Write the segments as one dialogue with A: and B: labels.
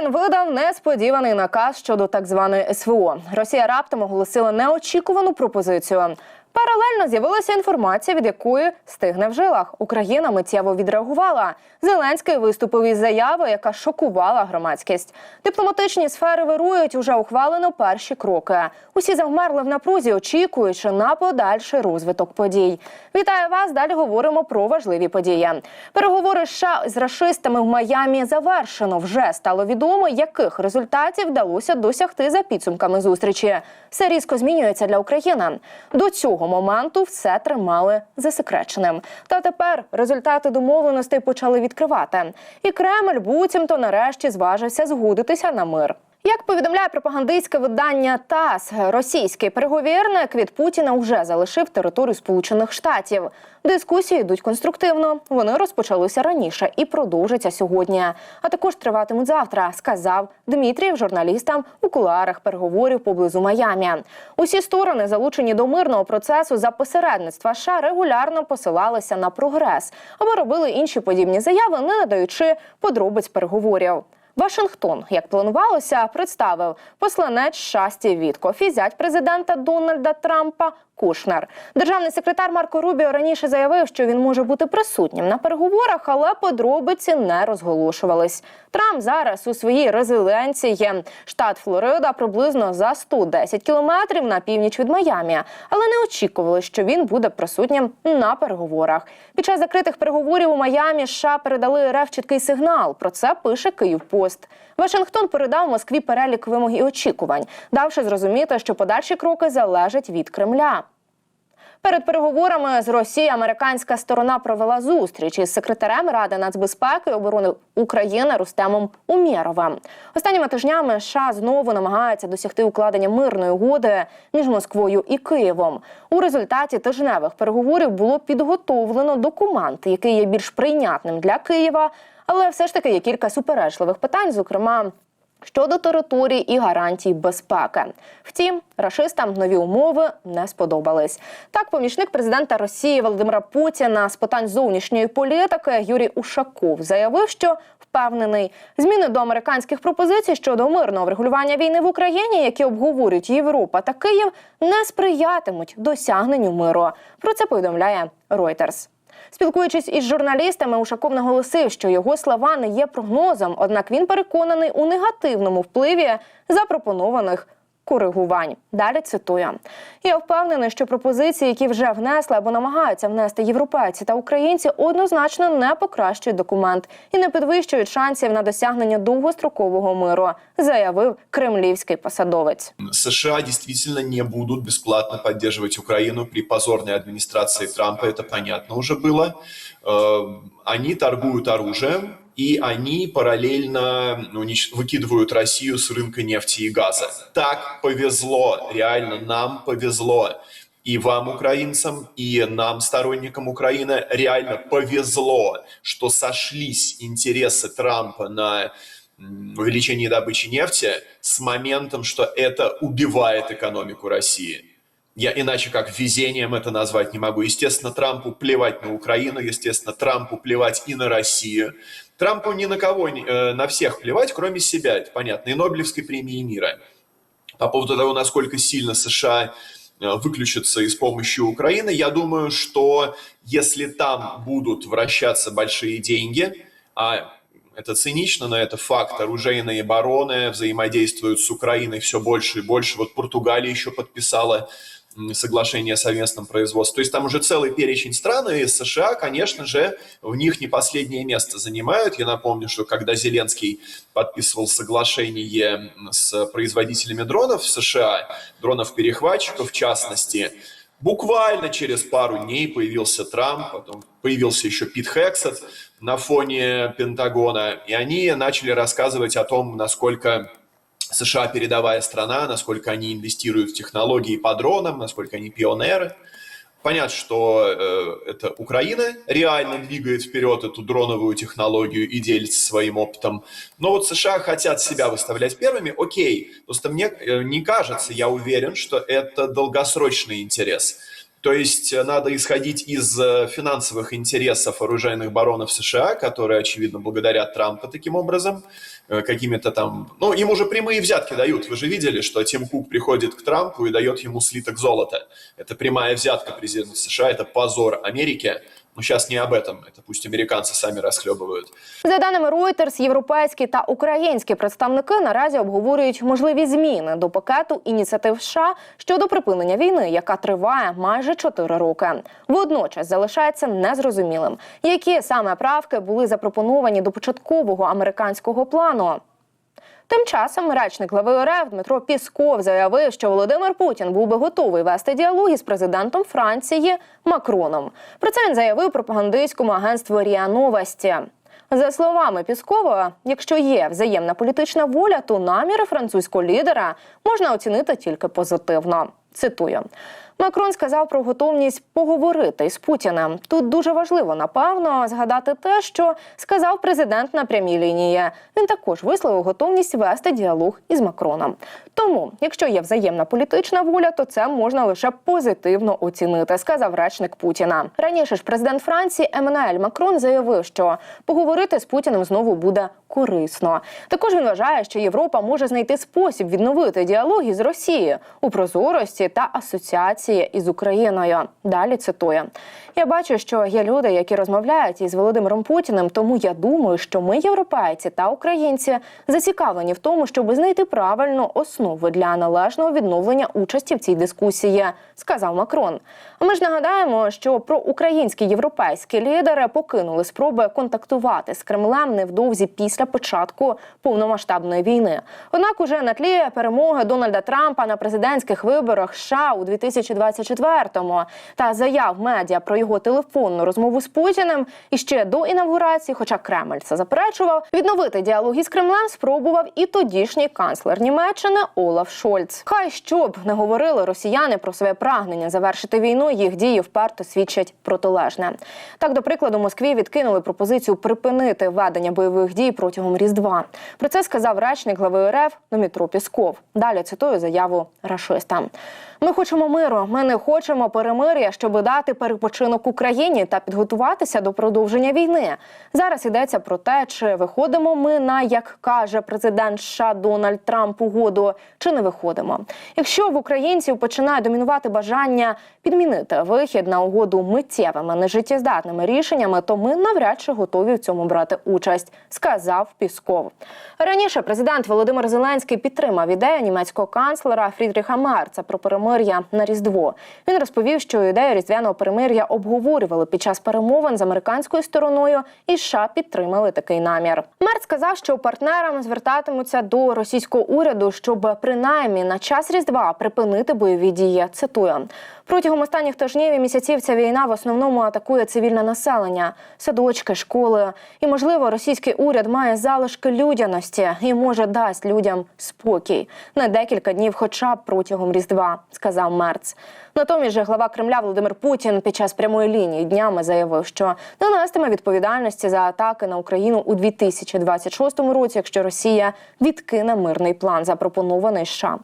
A: Путін видав несподіваний наказ щодо так званої СВО. Росія раптом оголосила неочікувану пропозицію. Паралельно з'явилася інформація, від якої стигне в жилах. Україна миттєво відреагувала. Зеленський виступив із заявою, яка шокувала громадськість. Дипломатичні сфери вирують уже ухвалено перші кроки. Усі завмерли в напрузі, очікуючи на подальший розвиток подій. Вітаю вас! Далі говоримо про важливі події. Переговори США з рашистами в Майамі завершено. Вже стало відомо, яких результатів вдалося досягти за підсумками зустрічі. Все різко змінюється для України. До цього моменту все тримали засекреченим. Та тепер результати домовленостей почали відкривати. І Кремль буцімто нарешті зважився згодитися на мир. Як повідомляє пропагандистське видання ТАСС, російський переговірник від Путіна вже залишив територію Сполучених Штатів. Дискусії йдуть конструктивно. Вони розпочалися раніше і продовжаться сьогодні. А також триватимуть завтра, сказав Дмитрієв журналістам у кулуарах переговорів поблизу Майамі. Усі сторони, залучені до мирного процесу за посередництва США, регулярно посилалися на прогрес або робили інші подібні заяви, не надаючи подробиць переговорів. Вашингтон, як планувалося, представив посланець США Стів Віткоф і зять президента Дональда Трампа Кушнер. Державний секретар Марко Рубіо раніше заявив, що він може бути присутнім на переговорах, але подробиці не розголошувались. Трамп зараз у своїй резиденції штат Флорида приблизно за 110 кілометрів на північ від Майамі, але не очікували, що він буде присутнім на переговорах. Під час закритих переговорів у Майамі США передали РФ чіткий сигнал. Про це пише Київпост. Вашингтон передав Москві перелік вимог і очікувань, давши зрозуміти, що подальші кроки залежать від Кремля. Перед переговорами з Росією американська сторона провела зустріч із секретарем Ради нацбезпеки і оборони України Рустемом Умєровим. Останніми тижнями США знову намагаються досягти укладення мирної угоди між Москвою і Києвом. У результаті тижневих переговорів було підготовлено документ, який є більш прийнятним для Києва, але все ж таки є кілька суперечливих питань, зокрема. Щодо території і гарантій безпеки, втім, рашистам нові умови не сподобались. Так, помічник президента Росії Володимира Путіна з питань зовнішньої політики Юрій Ушаков заявив, що впевнений, зміни до американських пропозицій щодо мирного врегулювання війни в Україні, які обговорюють Європа та Київ, не сприятимуть досягненню миру. Про це повідомляє Reuters. Спілкуючись із журналістами, Ушаков наголосив, що його слова не є прогнозом однак він переконаний у негативному впливі запропонованих коригувань. Далі цитую: я впевнений, що пропозиції, які вже внесли або намагаються внести європейці та українці, однозначно не покращують документ і не підвищують шансів на досягнення довгострокового миру, заявив кремлівський посадовець.
B: США действительно не будут бесплатно поддерживать Украину при позорной администрации Трампа, это понятно уже было. Э, Они торгуют оружием, И они параллельно ну, унич- выкидывают Россию с рынка нефти и газа. Так повезло, реально нам повезло. И вам, украинцам, и нам, сторонникам Украины, реально повезло, что сошлись интересы Трампа на м, увеличение добычи нефти с моментом, что это убивает экономику России. Я иначе как везением это назвать не могу. Естественно, Трампу плевать на Украину, естественно, Трампу плевать и на Россию. Трампу ни на кого, э, на всех плевать, кроме себя, это понятно, и Нобелевской премии мира. По поводу того, насколько сильно США э, выключатся из помощи Украины, я думаю, что если там будут вращаться большие деньги, а это цинично, но это факт, оружейные бароны взаимодействуют с Украиной все больше и больше. Вот Португалия еще подписала соглашение о совместном производстве. То есть там уже целый перечень стран, и США, конечно же, в них не последнее место занимают. Я напомню, что когда Зеленский подписывал соглашение с производителями дронов в США, дронов-перехватчиков в частности, буквально через пару дней появился Трамп, потом появился еще Пит Хексет на фоне Пентагона, и они начали рассказывать о том, насколько США передовая страна, насколько они инвестируют в технологии по дронам, насколько они пионеры. Понятно, что э, это Украина реально двигает вперед эту дроновую технологию и делится своим опытом. Но вот США хотят себя выставлять первыми, окей. Просто мне э, не кажется, я уверен, что это долгосрочный интерес. То есть э, надо исходить из э, финансовых интересов оружейных баронов США, которые, очевидно, благодарят Трампа таким образом, э, какими-то там... Ну, им уже прямые взятки дают. Вы же видели, что Тим Кук приходит к Трампу и дает ему слиток золота. Это прямая взятка президента США, это позор Америки. Но сейчас не об этом. Это пусть американцы сами расхлебывают.
A: За даними Reuters, європейські та українські представники наразі обговорюють можливі зміни до пакету ініціатив США щодо припинення війни, яка триває майже 4 роки. Водночас залишається незрозумілим, які саме правки були запропоновані до початкового американського плану. Тим часом речник глави РФ Дмитро Пісков заявив, що Володимир Путін був би готовий вести діалог із президентом Франції Макроном. Про це він заявив пропагандистському агентству РІА Новості. За словами Піскова, якщо є взаємна політична воля, то наміри французького лідера можна оцінити тільки позитивно. Цитую. Макрон сказав про готовність поговорити із Путіним. Тут дуже важливо, напевно, згадати те, що сказав президент на прямій лінії. Він також висловив готовність вести діалог із Макроном. Тому, якщо є взаємна політична воля, то це можна лише позитивно оцінити, сказав речник Путіна. Раніше ж президент Франції Еммануель Макрон заявив, що поговорити з Путіним знову буде корисно. Також він вважає, що Європа може знайти спосіб відновити діалог із Росією у прозорості та асоціації із Україною. Далі цитую: я бачу, що є люди, які розмовляють із Володимиром Путіним. Тому я думаю, що ми, європейці та українці, зацікавлені в тому, щоб знайти правильну основу для належного відновлення участі в цій дискусії, сказав Макрон. Ми ж нагадаємо, що проукраїнські європейські лідери покинули спроби контактувати з Кремлем невдовзі після початку повномасштабної війни. Однак, уже на тлі перемоги Дональда Трампа на президентських виборах США у 2024-му та заяв медіа про його телефонну розмову з Путіним і ще до інавгурації, хоча Кремль це заперечував, відновити діалог із Кремлем спробував і тодішній канцлер Німеччини Олаф Шольц. Хай що б не говорили росіяни про своє прагнення завершити війну, їх дії вперто свідчать протилежне. Так, до прикладу, Москві відкинули пропозицію припинити ведення бойових дій протягом Різдва. Про це сказав речник глави РФ Дмитро Пісков. Далі цитую заяву рашиста. Ми хочемо миру. Ми не хочемо перемир'я, щоб дати перепочинок Україні та підготуватися до продовження війни. Зараз йдеться про те, чи виходимо ми на як каже президент США Дональд Трамп угоду, чи не виходимо. Якщо в українців починає домінувати бажання підмінити вихід на угоду миттєвими нежиттєздатними рішеннями, то ми навряд чи готові в цьому брати участь, сказав Пісков. Раніше президент Володимир Зеленський підтримав ідею німецького канцлера Фрідріха Мерца про перемир'я на Різдво. Він розповів, що ідею різдвяного перемир'я обговорювали під час перемовин з американською стороною, і США підтримали такий намір. Мерц сказав, що партнерам звертатимуться до російського уряду, щоб принаймні на час різдва припинити бойові дії. Цитую. Протягом останніх тижнів і місяців ця війна в основному атакує цивільне населення, садочки, школи. І, можливо, російський уряд має залишки людяності і може дасть людям спокій на декілька днів, хоча б протягом різдва, сказав Мерц. Натомість же глава Кремля Володимир Путін під час прямої лінії днями заявив, що не нестиме відповідальності за атаки на Україну у 2026 році, якщо Росія відкине мирний план, запропонований США.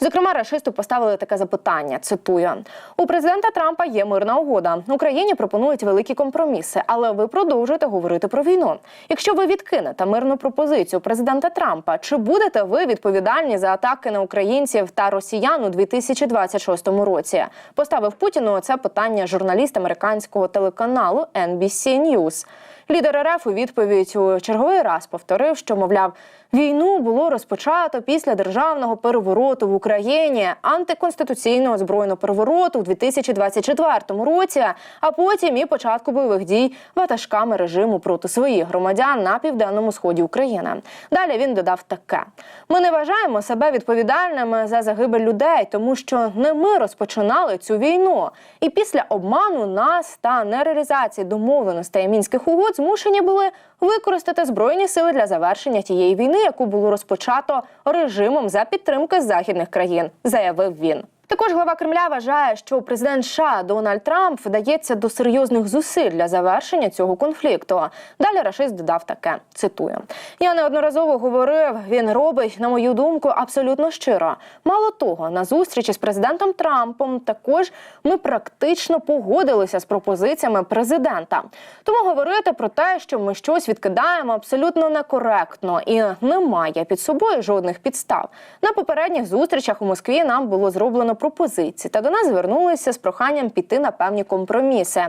A: Зокрема, рашисту поставили таке запитання. Цитую: у президента Трампа є мирна угода. Україні пропонують великі компроміси, але ви продовжуєте говорити про війну. Якщо ви відкинете мирну пропозицію президента Трампа, чи будете ви відповідальні за атаки на українців та росіян у 2026 році? Поставив Путіну це питання журналіст американського телеканалу NBC News. Лідер РФ у відповідь у черговий раз повторив, що мовляв. Війну було розпочато після державного перевороту в Україні, антиконституційного збройного перевороту у 2024 році, а потім і початку бойових дій ватажками режиму проти своїх громадян на південному сході України. Далі він додав таке: ми не вважаємо себе відповідальними за загибель людей, тому що не ми розпочинали цю війну. І після обману нас та нереалізації домовленостей мінських угод змушені були використати збройні сили для завершення тієї війни, яку було розпочато режимом за підтримки західних країн, заявив він. Також глава Кремля вважає, що президент США Дональд Трамп вдається до серйозних зусиль для завершення цього конфлікту. Далі Рашист додав таке: цитую: я неодноразово говорив, він робить, на мою думку, абсолютно щиро. Мало того, на зустрічі з президентом Трампом також ми практично погодилися з пропозиціями президента. Тому говорити про те, що ми щось відкидаємо, абсолютно некоректно і немає під собою жодних підстав. На попередніх зустрічах у Москві нам було зроблено пропозиції, та до нас звернулися з проханням піти на певні компроміси.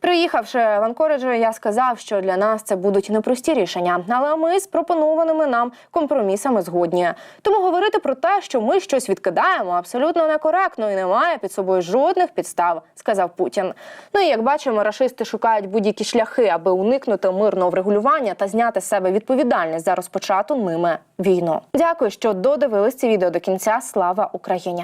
A: Приїхавши в Анкориджі, я сказав, що для нас це будуть непрості рішення, але ми з пропонованими нам компромісами згодні. Тому говорити про те, що ми щось відкидаємо, абсолютно некоректно і немає під собою жодних підстав, сказав Путін. Ну і як бачимо, рашисти шукають будь-які шляхи, аби уникнути мирного врегулювання та зняти з себе відповідальність за розпочату ними війну. Дякую, що додивились це відео до кінця. Слава Україні!